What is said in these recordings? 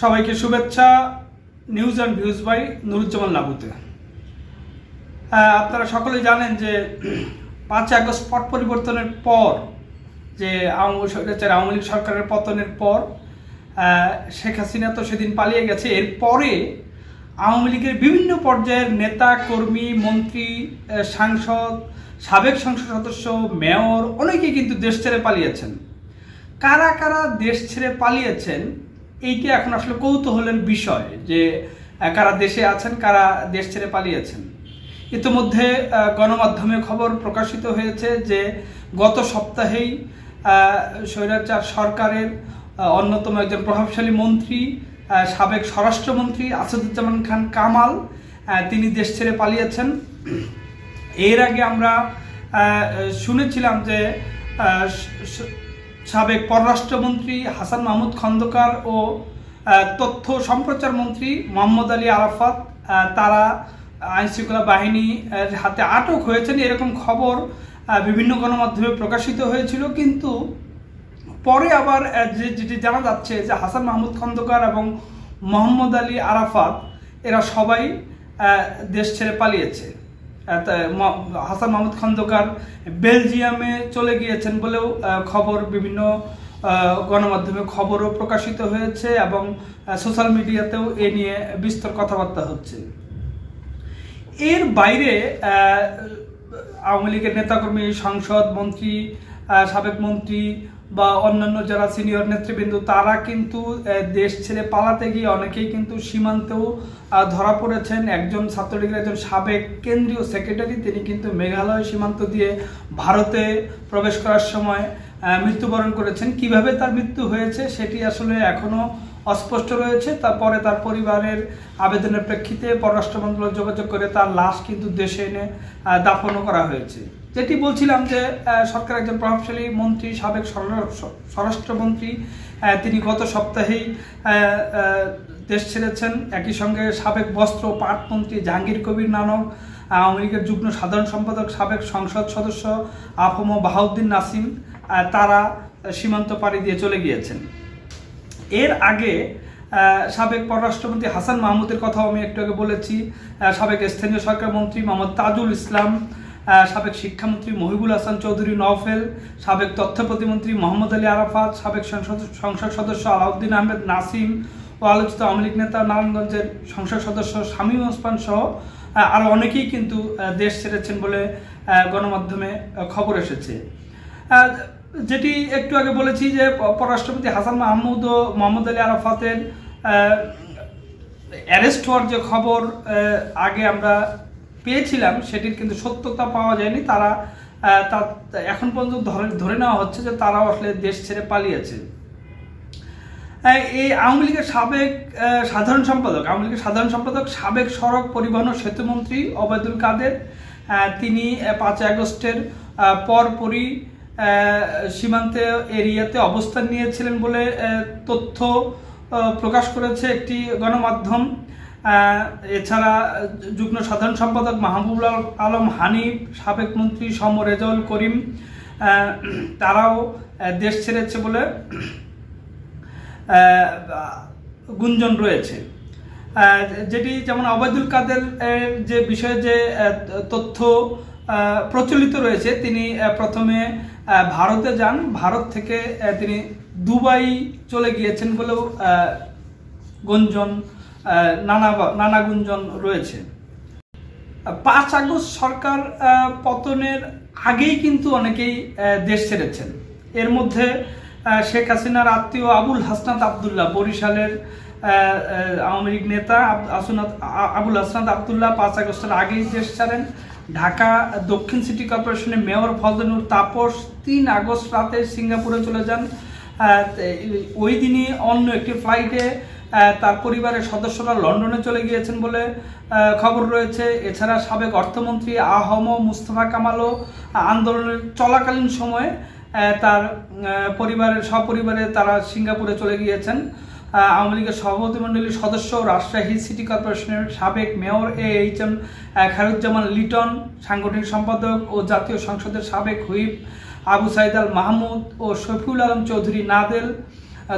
সবাইকে শুভেচ্ছা news and views by Nuruzzaman লাবুতে আহ, আপনারা সকলেই জানেন যে পাঁচ আগস্ট পট পরিবর্তনের পর যে আওয়ামী আওয়ামী লীগ সরকারের পতনের পর শেখ হাসিনা তো সেদিন পালিয়ে গেছে। এরপরে আওয়ামী লীগের বিভিন্ন পর্যায়ের নেতা কর্মী মন্ত্রী সাংসদ সাবেক সংসদ সদস্য মেয়র অনেকেই কিন্তু দেশ ছেড়ে পালিয়েছেন। কারা কারা দেশ ছেড়ে পালিয়েছেন? এইটা এখন আসলে কৌতূহলের বিষয় যে কারা দেশে আছেন, কারা দেশ ছেড়ে পালিয়েছেন। ইতিমধ্যে গণমাধ্যমে খবর প্রকাশিত হয়েছে যে, গত সপ্তাহেই স্বৈরাচার সরকারের অন্যতম একজন প্রভাবশালী মন্ত্রী সাবেক স্বরাষ্ট্রমন্ত্রী আসাদুজ্জামান খান কামাল তিনি দেশ ছেড়ে পালিয়েছেন। এর আগে আমরা শুনেছিলাম যে সাবেক পররাষ্ট্রমন্ত্রী হাসান মাহমুদ খন্দকার ও তথ্য সম্প্রচার মন্ত্রী মোহাম্মদ আলী আরাফাত তারা আইনশৃঙ্খলা বাহিনী হাতে আটক হয়েছেন। এরকম খবর বিভিন্ন গণমাধ্যমে প্রকাশিত হয়েছিল। কিন্তু পরে আবার যে, যেটি জানা যাচ্ছে যে হাসান মাহমুদ খন্দকার এবং মোহাম্মদ আলী আরাফাত, এরা সবাই দেশ ছেড়ে পালিয়েছে। হাসান মাহমুদ খন্দকার বেলজিয়ামে চলে গিয়েছেন বলেও খবর বিভিন্ন গণমাধ্যমে খবরও প্রকাশিত হয়েছে এবং সোশ্যাল মিডিয়াতেও এ নিয়ে বিস্তর কথাবার্তা হচ্ছে। এর বাইরে আওয়ামী লীগের নেতাকর্মী, সংসদ, মন্ত্রী সাবেক মন্ত্রী বা অন্যান্য যারা সিনিয়র নেতৃবৃন্দ, তারা কিন্তু দেশ ছেড়ে পালাতে গিয়ে অনেকেই কিন্তু সীমান্তেও ধরা পড়েছেন। একজন ছাত্রলীগের একজন সাবেক কেন্দ্রীয় সেক্রেটারি তিনি কিন্তু মেঘালয় সীমান্ত দিয়ে ভারতে প্রবেশ করার সময় মৃত্যুবরণ করেছেন। কীভাবে তার মৃত্যু হয়েছে সেটি আসলে এখনও অস্পষ্ট রয়েছে। তারপরে তার পরিবারের আবেদনের প্রেক্ষিতে পররাষ্ট্র মন্ত্রণালয় যোগাযোগ করে তার লাশ কিন্তু দেশে এনে দাফনও করা হয়েছে। যেটি বলছিলাম যে সরকার একজন প্রভাবশালী মন্ত্রী, সাবেক স্বরাষ্ট্রমন্ত্রী তিনি গত সপ্তাহেই দেশ ছেড়েছেন। একই সঙ্গে সাবেক বস্ত্র পাট মন্ত্রী জাহাঙ্গীর কবির নানক, আওয়ামী লীগের যুগ্ম সাধারণ সম্পাদক, সাবেক সংসদ সদস্য আফম বাহাউদ্দিন নাসিম তারা সীমান্ত পাড়ি দিয়ে চলে গিয়েছেন। এর আগে সাবেক পররাষ্ট্রমন্ত্রী হাসান মাহমুদের কথাও আমি একটু আগে বলেছি। সাবেক স্থানীয় সরকার মন্ত্রী মোহাম্মদ তাজুল ইসলাম সাবেক শিক্ষামন্ত্রী মহিবুল হাসান চৌধুরী নওফেল, সাবেক তথ্য প্রতিমন্ত্রী মোহাম্মদ আলী আরাফাত, সাবেক সংসদ সদস্য আলাউদ্দিন আহমেদ নাসিম ও আলোচিত আওয়ামী লীগ নেতা নারায়ণগঞ্জের সংসদ সদস্য শামীম ওসমান সহ আরও অনেকেই কিন্তু দেশ ছেড়েছেন বলে গণমাধ্যমে খবর এসেছে। যেটি একটু আগে বলেছি যে পররাষ্ট্রপতি হাসান মাহমুদ ও মোহাম্মদ আলী আরাফাতের অ্যারেস্ট হওয়ার যে খবর আগে আমরা পেয়েছিলাম, সেটির কিন্তু সত্যতা পাওয়া যায়নি। তারা এখন পর্যন্ত ধরে ধরে নেওয়া হচ্ছে যে তারাও আসলে দেশ ছেড়ে পালিয়েছে। এই আওয়ামী লীগের সাবেক সাধারণ সম্পাদক, আওয়ামী লীগের সাধারণ সম্পাদক, সাবেক সড়ক পরিবহন ও সেতুমন্ত্রী ওবায়দুল কাদের তিনি পাঁচই আগস্টের পরপরই সীমান্তে এরিয়াতে অবস্থান নিয়েছিলেন বলে তথ্য প্রকাশ করেছে একটি গণমাধ্যম। এছাড়া যুগ্ম সাধারণ সম্পাদক মাহবুবুল আল- আলম হানিফ সাবেক মন্ত্রী সম রেজাউল করিম তারাও দেশ ছেড়েছে বলে গুঞ্জন রয়েছে। যেটি যেমন অবায়দুল কাদের যে বিষয়ে যে তথ্য প্রচলিত রয়েছে, তিনি প্রথমে ভারতে যান। ভারত থেকে তিনি দুবাই চলে গিয়েছেন বলেও গুঞ্জন নানা নানা গুঞ্জন রয়েছে। পাঁচ আগস্ট সরকার পতনের আগেই কিন্তু অনেকেই দেশ ছেড়েছেন। এর মধ্যে শেখ হাসিনার আত্মীয় আবুল হাসনাত আবদুল্লাহ, বরিশালের আওয়ামী লীগ নেতা আসনাত আবুল হাসনাত আবদুল্লাহ পাঁচ আগস্টের আগেই দেশ ছাড়েন। ঢাকা দক্ষিণ সিটি কর্পোরেশনের মেয়র ফজলুর তাপস তিন আগস্ট রাতে সিঙ্গাপুরে চলে যান। ওই দিনই অন্য একটি ফ্লাইটে তার পরিবারের সদস্যরা লন্ডনে চলে গিয়েছেন বলে খবর রয়েছে। এছাড়া সাবেক অর্থমন্ত্রী আহম মুস্তফা কামালও আন্দোলনের চলাকালীন সময়ে তার পরিবারের, সপরিবারে তারা সিঙ্গাপুরে চলে গিয়েছেন। আওয়ামী লীগের সভাপতি মণ্ডলীর সদস্য রাজশাহী সিটি কর্পোরেশনের সাবেক mayor A H M Khairuzzaman Liton, সাংগঠনিক সম্পাদক ও জাতীয় সংসদের সাবেক হুইপ আবু সাইদ আল মাহমুদ ও শফিউল আলম চৌধুরী নাদেল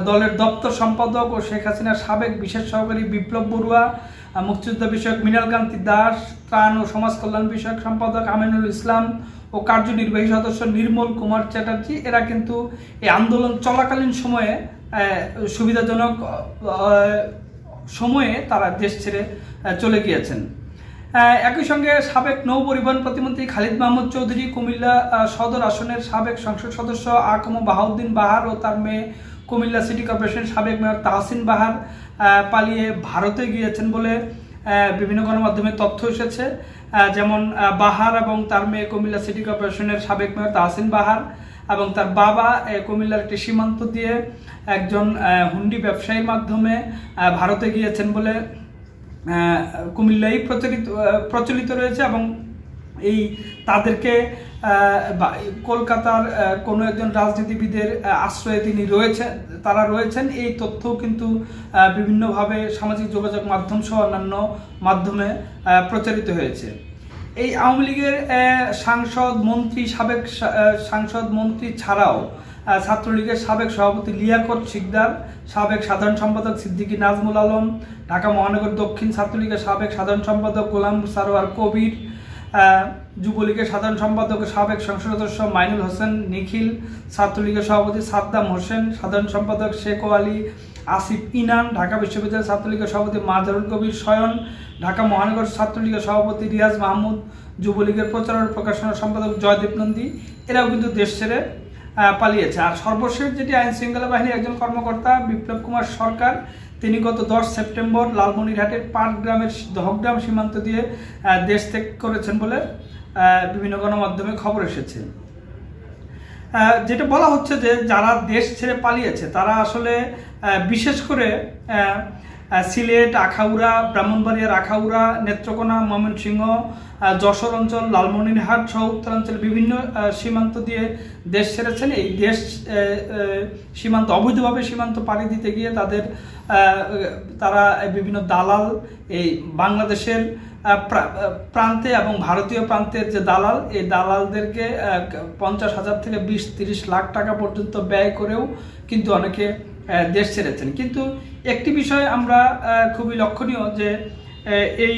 দলের দপ্তর সম্পাদক ও শেখ হাসিনার সাবেক বিশেষ সহকারী বিপ্লব বড়ুয়া মুক্তিযোদ্ধা বিষয়ক মৃণালকান্তি দাস, ত্রাণ ও সমাজ কল্যাণ বিষয়ক সম্পাদক আমিনুল ইসলাম ও কার্যনির্বাহী সদস্য নির্মল কুমার চ্যাটার্জি। এরা কিন্তু এই আন্দোলন চলাকালীন সময়ে সুবিধাজনক সময়ে তারা দেশ ছেড়ে চলে গিয়েছেন। একই সঙ্গে সাবেক নৌ পরিবহন প্রতিমন্ত্রী খালিদ মাহমুদ চৌধুরী কুমিল্লা সদর আসনের সাবেক সংসদ সদস্য আকম বাহাউদ্দিন বাহার ও তার মেয়ে কুমিল্লা সিটি কর্পোরেশনের সাবেক মেয়র তাহসিন বাহার পালিয়ে ভারতে গিয়েছেন বলে বিভিন্ন গণমাধ্যমে তথ্য এসেছে। যেমন বাহার এবং তার মেয়ে কুমিল্লা সিটি কর্পোরেশনের সাবেক মেয়র তাহসিন বাহার এবং তার বাবা কুমিল্লার একটি সীমান্ত দিয়ে একজন হুন্ডি ব্যবসায়ীর মাধ্যমে ভারতে গিয়েছেন বলে কুমিল্লাই প্রচলিত প্রচলিত রয়েছে এবং এই তাদেরকে কলকাতার কোনো একজন রাজনীতিবিদের আশ্রয়ে তিনি রয়েছেন, তারা রয়েছেন। এই তথ্যও কিন্তু বিভিন্নভাবে সামাজিক যোগাযোগ মাধ্যম সহ অন্যান্য মাধ্যমে প্রচারিত হয়েছে। এই আওয়ামী লীগের সাংসদ, মন্ত্রী, সাবেক সাংসদ, মন্ত্রী ছাড়াও ছাত্রলীগের সাবেক সভাপতি লিয়াকত শিকদার, সাবেক সাধারণ সম্পাদক সিদ্দিকী নাজমুল আলম, ঢাকা মহানগর দক্ষিণ ছাত্রলীগের সাবেক সাধারণ সম্পাদক গোলাম সারোয়ার কবির যুবলীগের সাধারণ সম্পাদক, সাবেক সংসদ সদস্য মাইনুল হোসেন, নিখিল, ছাত্রলীগের সভাপতি সাদ্দাম হোসেন, সাধারণ সম্পাদক শেখ আলী, আসিফ ইনান ঢাকা বিশ্ববিদ্যালয়ের ছাত্রলীগের সভাপতি মাজারুল কবির সয়ন ঢাকা মহানগর ছাত্রলীগের সভাপতি রিয়াজ মাহমুদ, যুবলীগের প্রচার ও প্রকাশনা সম্পাদক জয়দীপ নন্দী। এরাও কিন্তু দেশ ছেড়ে পালিয়েছে। আর সর্বশেষ যেটি আইন শৃঙ্খলা বাহিনীর একজন কর্মকর্তা বিপ্লব কুমার সরকার, তিনি গত দশ সেপ্টেম্বর লালমনিরহাটের পাট গ্রামের দহগ্রাম সীমান্ত দিয়ে দেশ ত্যাগ করেছেন বলে বিভিন্ন গণমাধ্যমে খবর এসেছে। যেটা বলা হচ্ছে যে যারা দেশ ছেড়ে পালিয়েছে, তারা আসলে বিশেষ করে সিলেট, আখাউড়া ব্রাহ্মণবাড়িয়া আখাউড়া, নেত্রকোনা, ময়মনসিংহ যশোর অঞ্চল, লালমনিরহাট সহ উত্তরাঞ্চল বিভিন্ন সীমান্ত দিয়ে দেশ ছেড়েছেন। এই দেশ সীমান্ত, অবৈধভাবে সীমান্ত পাড়ি দিতে গিয়ে তাদের তারা বিভিন্ন দালাল, এই বাংলাদেশের প্রান্তে এবং ভারতীয় প্রান্তের যে দালাল, এই দালালদেরকে পঞ্চাশ হাজার থেকে বিশ, তিরিশ লাখ টাকা পর্যন্ত ব্যয় করেও কিন্তু অনেকে দেশ ছেড়েছেন। কিন্তু একটি বিষয় আমরা খুবই লক্ষণীয় যে এই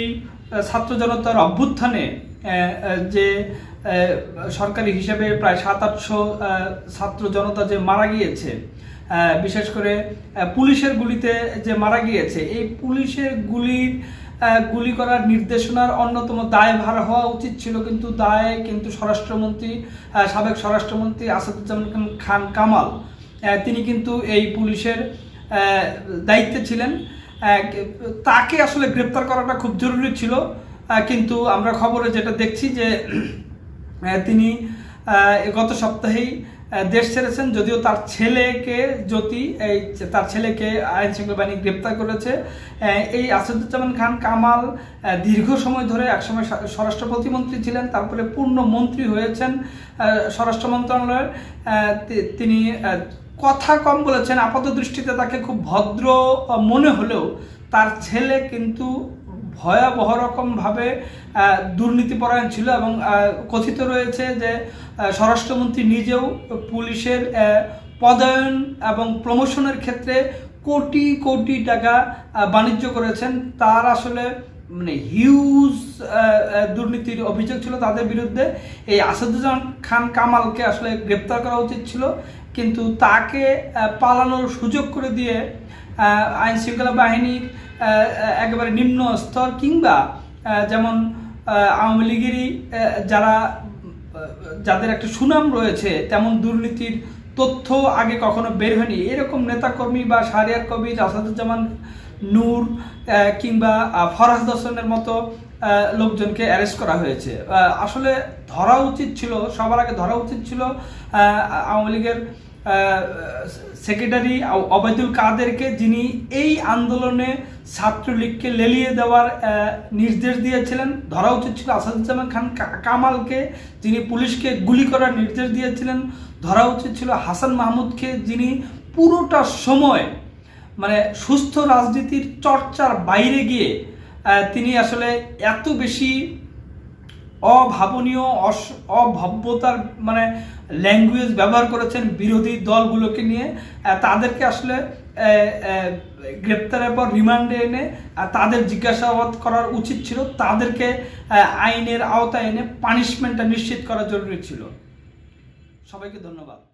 ছাত্র জনতার অভ্যুত্থানে যে সরকারি হিসেবে প্রায় সাত, আটশো ছাত্র জনতা যে মারা গিয়েছে বিশেষ করে পুলিশের গুলিতে যে মারা গিয়েছে, এই পুলিশের গুলির গুলি করার নির্দেশনার অন্যতম দায়ভার হওয়া উচিত ছিল কিন্তু দায় কিন্তু স্বরাষ্ট্রমন্ত্রী সাবেক স্বরাষ্ট্রমন্ত্রী আসাদুজ্জামান খান কামাল তিনি কিন্তু এই পুলিশের দায়িত্বে ছিলেন। তাকে আসলে গ্রেপ্তার করাটা খুব জরুরি ছিল। কিন্তু আমরা খবরে যেটা দেখছি যে তিনি গত সপ্তাহেই দেশ ছেড়েছেন, যদিও তার ছেলেকে জ্যোতি, এই তার ছেলেকে আইন শৃঙ্খলা বাহিনী গ্রেপ্তার করেছে। এই আসাদুজ্জামান খান কামাল দীর্ঘ সময় ধরে একসময় স্বরাষ্ট্র প্রতিমন্ত্রী ছিলেন, তারপরে পূর্ণ মন্ত্রী হয়েছেন স্বরাষ্ট্র মন্ত্রণালয়ের। তিনি কথা কম বলেছেন আপাত দৃষ্টিতে তাকে খুব ভদ্র মনে হলেও তার ছেলে কিন্তু ভয়াবহ রকমভাবে দুর্নীতিপরায়ণ ছিল এবং কথিত রয়েছে যে স্বরাষ্ট্রমন্ত্রী নিজেও পুলিশের পদায়ন এবং প্রমোশনের ক্ষেত্রে কোটি কোটি টাকা বাণিজ্য করেছেন। তার আসলে মানে হিউজ দুর্নীতির অভিযোগ ছিল তাদের বিরুদ্ধে। এই আসাদুজ্জামান খান কামালকে আসলে গ্রেপ্তার করা উচিত ছিল। কিন্তু তাকে পালানোর সুযোগ করে দিয়ে আহ, আইন শৃঙ্খলা বাহিনীর একেবারে নিম্ন স্তর কিংবা যেমন আওয়ামী লীগেরই যারা যাদের একটা সুনাম রয়েছে, তেমন দুর্নীতির তথ্য আগে কখনো বের হয়নি। এরকম নেতাকর্মী বা শাহরিয়ার কবির, আসাদুজ্জামান নূর কিংবা ফরাজ দর্শনের মতো লোকজনকে অ্যারেস্ট করা হয়েছে। আসলে ধরা উচিত ছিল, সবার আগে ধরা উচিত ছিল আওয়ামী লীগের সেক্রেটারি অবায়দুল কাদেরকে যিনি এই আন্দোলনে ছাত্রলীগকে লেলিয়ে দেওয়ার নির্দেশ দিয়েছিলেন, ধরা উচিত ছিল আসাদুজ্জামান খান কামালকে, যিনি পুলিশকে গুলি করার নির্দেশ দিয়েছিলেন, ধরা উচিত ছিল হাসান মাহমুদকে, যিনি পুরোটা সময় মানে সুস্থ রাজনীতির চর্চার বাইরে গিয়ে তিনি আসলে এত বেশি অভাবনীয়, অস- অভব্যতার মানে ল্যাঙ্গুয়েজ ব্যবহার করেছেন বিরোধী দলগুলোকে নিয়ে। তাদেরকে আসলে গ্রেপ্তারের পর রিমান্ডে এনে তাদের জিজ্ঞাসাবাদ করার উচিত ছিল। তাদেরকে আইনের আওতায় এনে পানিশমেন্টটা নিশ্চিত করা জরুরি ছিল। সবাইকে ধন্যবাদ।